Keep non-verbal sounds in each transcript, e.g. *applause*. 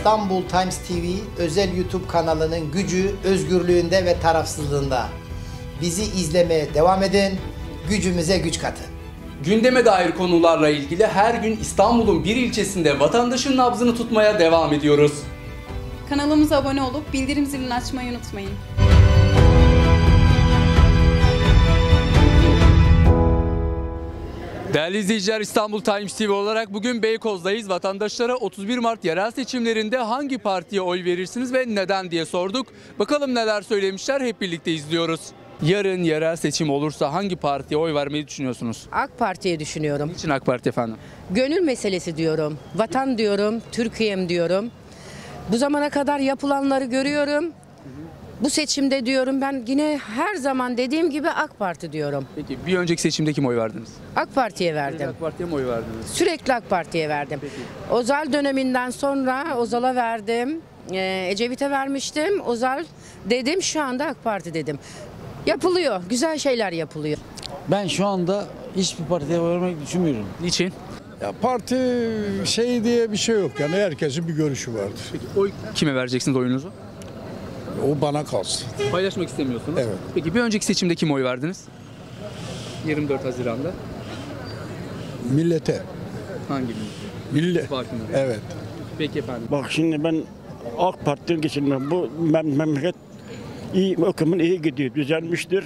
İstanbul Times TV özel YouTube kanalının gücü özgürlüğünde ve tarafsızlığında. Bizi izlemeye devam edin, gücümüze güç katın. Gündeme dair konularla ilgili her gün İstanbul'un bir ilçesinde vatandaşın nabzını tutmaya devam ediyoruz. Kanalımıza abone olup bildirim zilini açmayı unutmayın. Değerli izleyiciler İstanbul Times TV olarak bugün Beykoz'dayız. Vatandaşlara 31 Mart yerel seçimlerinde hangi partiye oy verirsiniz ve neden diye sorduk. Bakalım neler söylemişler hep birlikte izliyoruz. Yarın yerel seçim olursa hangi partiye oy vermeyi düşünüyorsunuz? AK Parti'yi düşünüyorum. Niçin AK Parti efendim? Gönül meselesi diyorum. Vatan diyorum. Türkiye'm diyorum. Bu zamana kadar yapılanları görüyorum. Bu seçimde diyorum ben yine her zaman dediğim gibi AK Parti diyorum. Peki bir önceki seçimde kim oy verdiniz? AK Parti'ye verdim. AK Parti'ye mi oy verdiniz? Sürekli AK Parti'ye verdim. Ozal döneminden sonra Ozal'a verdim. Ee, Ecevit'e vermiştim. Ozal dedim şu anda AK Parti dedim. Yapılıyor. Güzel şeyler yapılıyor. Ben şu anda hiçbir partiye vermek düşünmüyorum. Niçin? Ya parti şey diye bir şey yok yani herkesin bir görüşü vardır. Peki oy kime vereceksiniz oyunuzu? O bana kalsın. Paylaşmak istemiyorsunuz. Evet. Peki bir önceki seçimde kim oy verdiniz? 24 Haziran'da. Millete. Hangi bir? Millet. Parti mi? Evet. Peki efendim. Bak şimdi ben AK Parti'den geçinmem. Bu mem- memleket iyi, hükümün iyi gidiyor, düzelmiştir.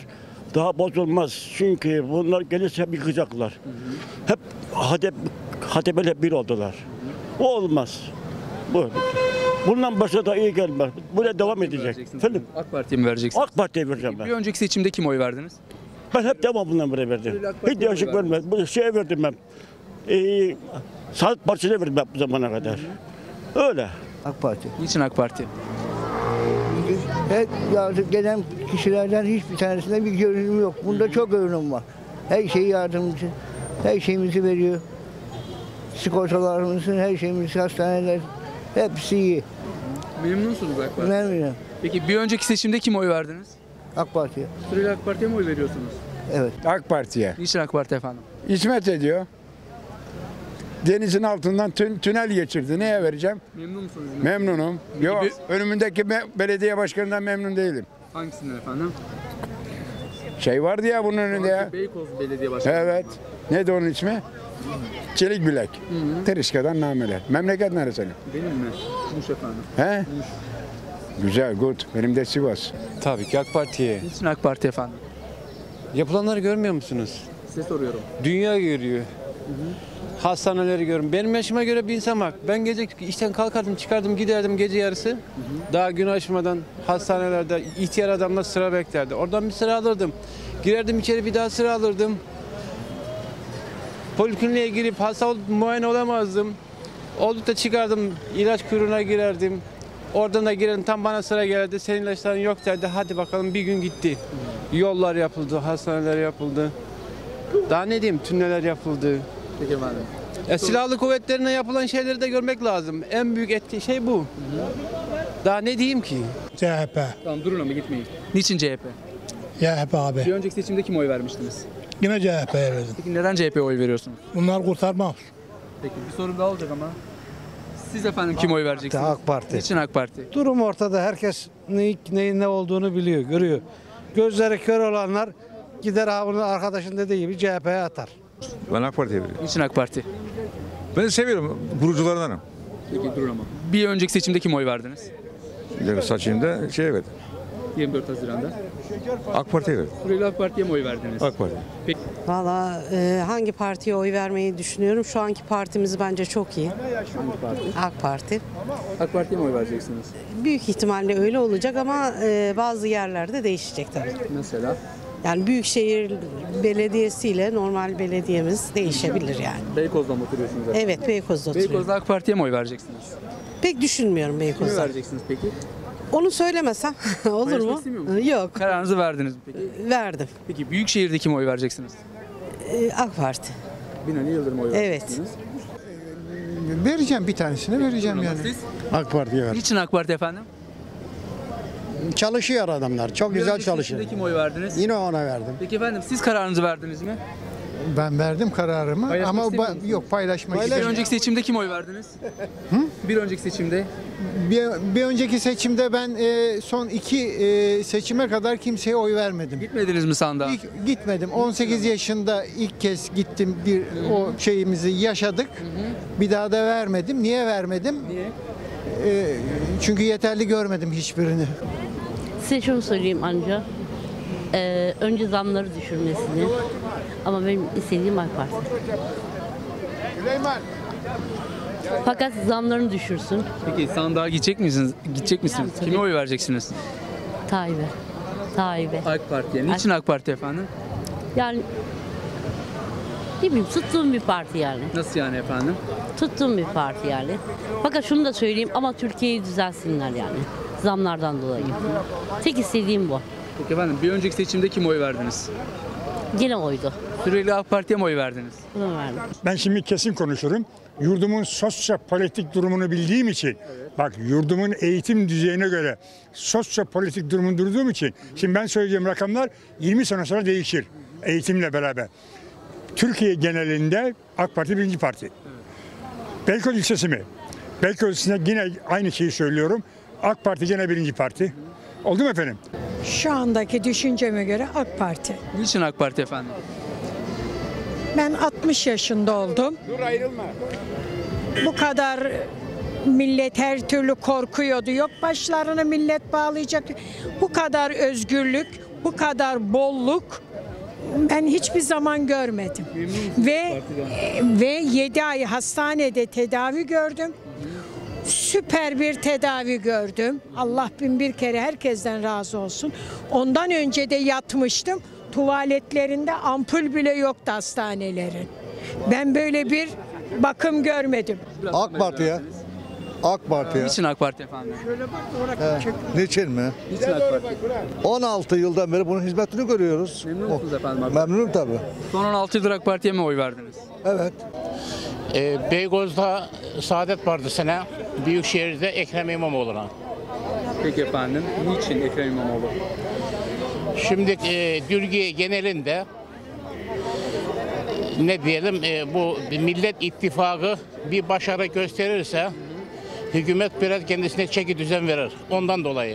Daha bozulmaz. Çünkü bunlar gelirse yıkacaklar. Hep hadep, hadebele bir oldular. O olmaz. Bu. Bundan başka da iyi gelmez. Böyle devam edecek. Efendim? AK Parti'ye mi vereceksiniz? AK Parti'ye vereceğim Bir ben. önceki seçimde kim oy verdiniz? Ben hep devam bundan böyle verdim. Hiç değişik vermez. Bu şeye verdim ben. Ee, Saadet Partisi'ne verdim ben bu zamana kadar. Öyle. AK Parti. Niçin AK Parti? Hep yardım gelen kişilerden hiçbir tanesinde bir görünüm yok. Bunda çok görünüm var. Her şey yardımcı. Her şeyimizi veriyor. Sigortalarımızın her şeyimiz, hastaneler hepsi iyi. Memnunsunuz AK Parti. Memnunum. Peki bir önceki seçimde kim oy verdiniz? AK Parti'ye. Süreli AK Parti'ye mi oy veriyorsunuz? Evet. AK Parti'ye. Niçin AK Parti efendim? Hizmet ediyor. Denizin altından tün- tünel geçirdi. Neye vereceğim? Memnun musunuz? Memnunum. Yok Bir- önümündeki belediye başkanından memnun değilim. Hangisinden efendim? Şey vardı ya bunun önünde ya. Beykoz Belediye Başkanı. Evet. Neydi onun ismi? Çelik bilek. Terişka'dan nameler. Memleket neresi senin? Benim mi? Muş efendim. He? Güzel, good. Benim de Sivas. Tabii ki AK Parti'ye. Niçin AK Parti efendim? Yapılanları görmüyor musunuz? Size soruyorum. Dünya görüyor. Hastaneleri görüyorum. Benim yaşıma göre bir insan bak. Ben gece işten kalkardım, çıkardım, giderdim gece yarısı. Daha gün açmadan hastanelerde ihtiyar adamlar sıra beklerdi. Oradan bir sıra alırdım. Girerdim içeri bir daha sıra alırdım. Polikliniğe girip hasta olup muayene olamazdım. Oldukça çıkardım, ilaç kuyruğuna girerdim. Oradan da girerim tam bana sıra geldi. Senin ilaçların yok derdi. Hadi bakalım bir gün gitti. Yollar yapıldı, hastaneler yapıldı. Daha ne diyeyim tüneller yapıldı. Peki efendim. E, silahlı kuvvetlerine yapılan şeyleri de görmek lazım. En büyük etki şey bu. Daha ne diyeyim ki? CHP. Tamam durun ama gitmeyin. Niçin CHP? CHP abi. Bir önceki seçimde kim oy vermiştiniz? Yine CHP'ye verdim. Peki neden CHP'ye oy veriyorsunuz? Bunlar kurtarmaz. Peki bir sorum daha olacak ama. Siz efendim kim oy vereceksiniz? AK Parti. Niçin AK Parti? Durum ortada. Herkes ne, neyin ne olduğunu biliyor, görüyor. Gözleri kör olanlar gider abinin arkadaşın dediği gibi CHP'ye atar. Ben AK Parti'ye veriyorum. Niçin AK Parti? Ben seviyorum. Kurucularındanım. Peki durun ama. Bir önceki seçimde kim oy verdiniz? Yani saçımda şey verdim. 24 Haziran'da. AK Parti'ye verdim. Süreli AK Parti'ye mi oy verdiniz? AK Parti. Valla e, hangi partiye oy vermeyi düşünüyorum? Şu anki partimiz bence çok iyi. Hangi parti? AK Parti. AK Parti'ye mi oy vereceksiniz? Büyük ihtimalle öyle olacak ama e, bazı yerlerde değişecek tabii. Mesela Yani Büyükşehir Belediyesi ile normal belediyemiz değişebilir yani. Beykoz'da mı oturuyorsunuz? efendim? Evet Beykoz'da oturuyorum. Beykoz'da AK Parti'ye mi oy vereceksiniz? Pek düşünmüyorum Kime Beykoz'da. vereceksiniz peki? Onu söylemesem *laughs* olur mu? Yok Kararınızı verdiniz mi peki? verdim. Peki Büyükşehir'de kime oy vereceksiniz? E, AK Parti. Binali Yıldırım oy Evet. vereceksiniz. Vereceğim bir tanesini vereceğim yani. Siz? AK Parti'ye ver. Niçin AK Parti efendim? Çalışıyor adamlar. Çok Bir önceki seçimde kim oy verdiniz? Yine ona verdim. Peki efendim siz kararınızı verdiniz mi? Ben verdim kararımı Paylaşmak ama istemiyor ba- musunuz? yok paylaşmak Bir istemiyorum. önceki seçimde kim oy verdiniz? Bir önceki seçimde Bir, bir önceki seçimde ben e, son iki e, seçime kadar kimseye oy vermedim. gitmediniz mi sandığa? İlk, gitmedim. 18 yaşında ilk kez gittim bir o şeyimizi yaşadık. Bir daha da vermedim. Niye vermedim? Niye? E, çünkü yeterli görmedim hiçbirini. Size şunu söyleyeyim anca. Ee, önce zamları düşürmesini. Ama benim istediğim AK Parti. Fakat zamlarını düşürsün. Peki sandığa gidecek misiniz? Gidecek misiniz? tabii. Kime oy vereceksiniz? Tayyip'e. Tayyip'e. AK Parti'ye. Niçin AK Parti efendim? Yani ne bileyim tuttuğum bir parti yani. Nasıl yani efendim? Tuttuğum bir parti yani. Fakat şunu da söyleyeyim ama Türkiye'yi düzelsinler yani. Zamlardan dolayı. Tek istediğim bu. Peki efendim bir önceki seçimde kim oy verdiniz? Gene oydu. Sürekli AK Parti'ye mi oy verdiniz? Bunu verdim. Ben şimdi kesin konuşurum. Yurdumun sosyopolitik durumunu bildiğim için, bak yurdumun eğitim düzeyine göre sosyopolitik durumunu durduğum için, şimdi ben söyleyeceğim rakamlar 20 sene sonra değişir eğitimle beraber. Türkiye genelinde AK Parti birinci parti. Beykoz ilçesi mi? Beykoz ilçesinde yine aynı şeyi söylüyorum. AK Parti gene birinci parti. Oldu mu efendim? Şu andaki düşünceme göre AK Parti. Niçin AK Parti efendim? Ben 60 yaşında oldum. Bu kadar millet her türlü korkuyordu. Yok başlarını millet bağlayacak. Bu kadar özgürlük, bu kadar bolluk ben hiçbir zaman görmedim. Ve ve 7 ay hastanede tedavi gördüm. Süper bir tedavi gördüm. Allah bin bir kere herkesten razı olsun. Ondan önce de yatmıştım. Tuvaletlerinde ampul bile yoktu hastanelerin. Ben böyle bir bakım görmedim. AK Parti'ye. AK Parti'ye. Niçin AK Parti efendim? Niçin mi? Niçin AK Parti? 16 yıldan beri bunun hizmetini görüyoruz. Memnun musunuz efendim? AK? Memnunum tabii. Son 16 yıldır AK Parti'ye mi oy verdiniz? Evet. Ee, Beykoz'da Saadet Partisi'ne, Büyükşehir'de Ekrem İmamoğlu'na. Peki efendim. Niçin Ekrem İmamoğlu? Şimdi e, Türkiye genelinde ne diyelim e, bu Millet İttifakı bir başarı gösterirse hükümet biraz kendisine çeki düzen verir. Ondan dolayı.